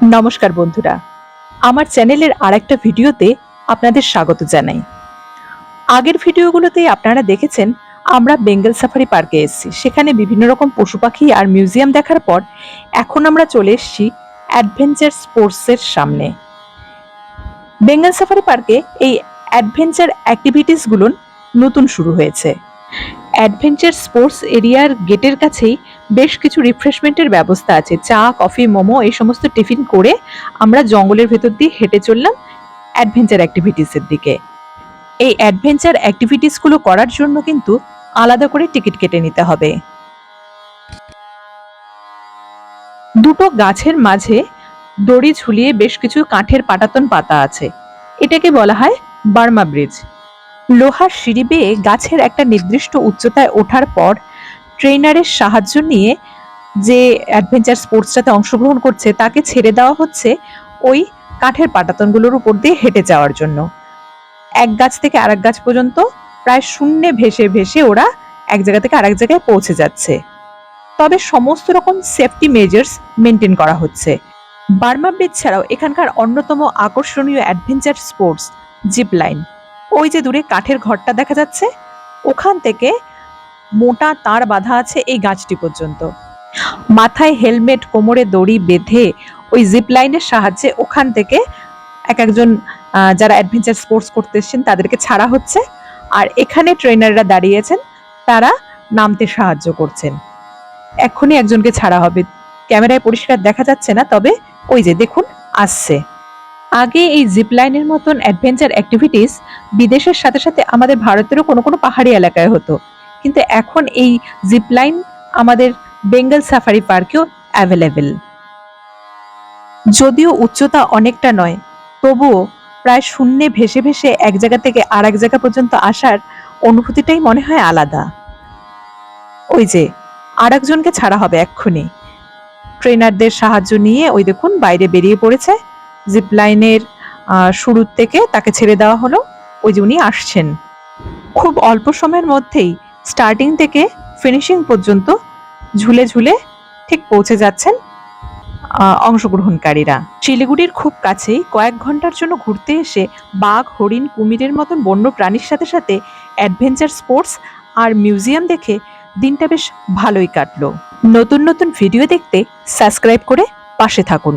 নমস্কার বন্ধুরা। আমার চ্যানেলের আর একটা ভিডিওতে আপনাদের স্বাগত জানাই। আগের ভিডিওগুলোতেই আপনারা দেখেছেন, আমরা বেঙ্গল সাফারি পার্কে এসেছি। সেখানে বিভিন্ন রকম পশু পাখি আর মিউজিয়াম দেখার পর এখন আমরা চলে এসেছি অ্যাডভেঞ্চার স্পোর্টসের সামনে। বেঙ্গল সাফারি পার্কে এই অ্যাডভেঞ্চার অ্যাক্টিভিটিসগুলো নতুন শুরু হয়েছে। অ্যাডভেঞ্চার স্পোর্টস এরিয়ার গেটের কাছেই বেশ কিছু রিফ্রেশমেন্টের ব্যবস্থা আছে। চা, কফি, মোমো এই সমস্ত টিফিন করে আমরা জঙ্গলের ভেতর দিয়ে হেঁটে চললাম অ্যাডভেঞ্চার অ্যাক্টিভিটিসের দিকে। এই অ্যাডভেঞ্চার অ্যাক্টিভিটিসগুলো করার জন্য কিন্তু আলাদা করে টিকিট কেটে নিতে হবে। দুটো গাছের মাঝে দড়ি ঝুলিয়ে বেশ কিছু কাঠের পাটাতন পাতা আছে। এটাকে বলা হয় বার্মা ব্রিজ। লোহার সিঁড়ি বেয়ে গাছের একটা নির্দিষ্ট উচ্চতায় ওঠার পর ট্রেনারের সাহায্য নিয়ে যে অ্যাডভেঞ্চার স্পোর্টসটাতে অংশগ্রহণ করছে, তাকে ছেড়ে দেওয়া হচ্ছে ওই কাঠের পাটাতনগুলোর উপর দিয়ে হেঁটে যাওয়ার জন্য। এক গাছ থেকে আরেক গাছ পর্যন্ত প্রায় শূন্যে ভেসে ভেসে ওরা এক জায়গা থেকে আরেক জায়গায় পৌঁছে যাচ্ছে। তবে সমস্ত রকম সেফটি মেজার্স মেনটেন করা হচ্ছে। বার্মা ব্রিজ ছাড়াও এখানকার অন্যতম আকর্ষণীয় অ্যাডভেঞ্চার স্পোর্টস জিপ লাইন ওই যে দূরে কাঠের ঘরটা দেখা যাচ্ছে, ওখান থেকে মোটা তার বাঁধা আছে এই গাছটি পর্যন্ত। মাথায় হেলমেট, কোমরে দড়ি বেঁধে ওই জিপ লাইনের সাহায্যে ওখান থেকে এক একজন যারা অ্যাডভেঞ্চার স্পোর্টস করতে এসেছেন তাদেরকে ছাড়া হচ্ছে। আর এখানে ট্রেনাররা দাঁড়িয়েছেন, তারা নামতে সাহায্য করছেন। এক্ষুনি একজনকে ছাড়া হবে। ক্যামেরায় পরিষ্কার দেখা যাচ্ছে না, তবে ওই যে দেখুন, আসছে। আগে এই জিপ লাইনের মতন অ্যাডভেঞ্চার অ্যাক্টিভিটিস বিদেশের সাথে সাথে আমাদের ভারতেরও কোনো কোনো পাহাড়ি এলাকায় হতো। কিন্তু এখন এই জিপ লাইন আমাদের বেঙ্গল সাফারি পার্কেও অ্যাভেলেবেল যদিও উচ্চতা অনেকটা নয়, তবুও প্রায় শূন্যে ভেসে ভেসে এক জায়গা থেকে আর এক জায়গা পর্যন্ত আসার অনুভূতিটাই মনে হয় আলাদা। ওই যে আর একজনকে ছাড়া হবে এক্ষুনি। ট্রেনারদের সাহায্য নিয়ে ওই দেখুন বাইরে বেরিয়ে পড়েছে। জিপ লাইনের শুরুর থেকে তাকে ছেড়ে দেওয়া হলো। ওই যে উনি আসছেন। খুব অল্প সময়ের মধ্যেই স্টার্টিং থেকে ফিনিশিং পর্যন্ত ঝুলে ঝুলে ঠিক পৌঁছে যাচ্ছেন অংশগ্রহণকারীরা। শিলিগুড়ির খুব কাছেই কয়েক ঘণ্টার জন্য ঘুরতে এসে বাঘ, হরিণ, কুমিরের মতন বন্য প্রাণীর সাথে সাথে অ্যাডভেঞ্চার স্পোর্টস আর মিউজিয়াম দেখে দিনটা বেশ ভালোই কাটলো। নতুন নতুন ভিডিও দেখতে সাবস্ক্রাইব করে পাশে থাকুন।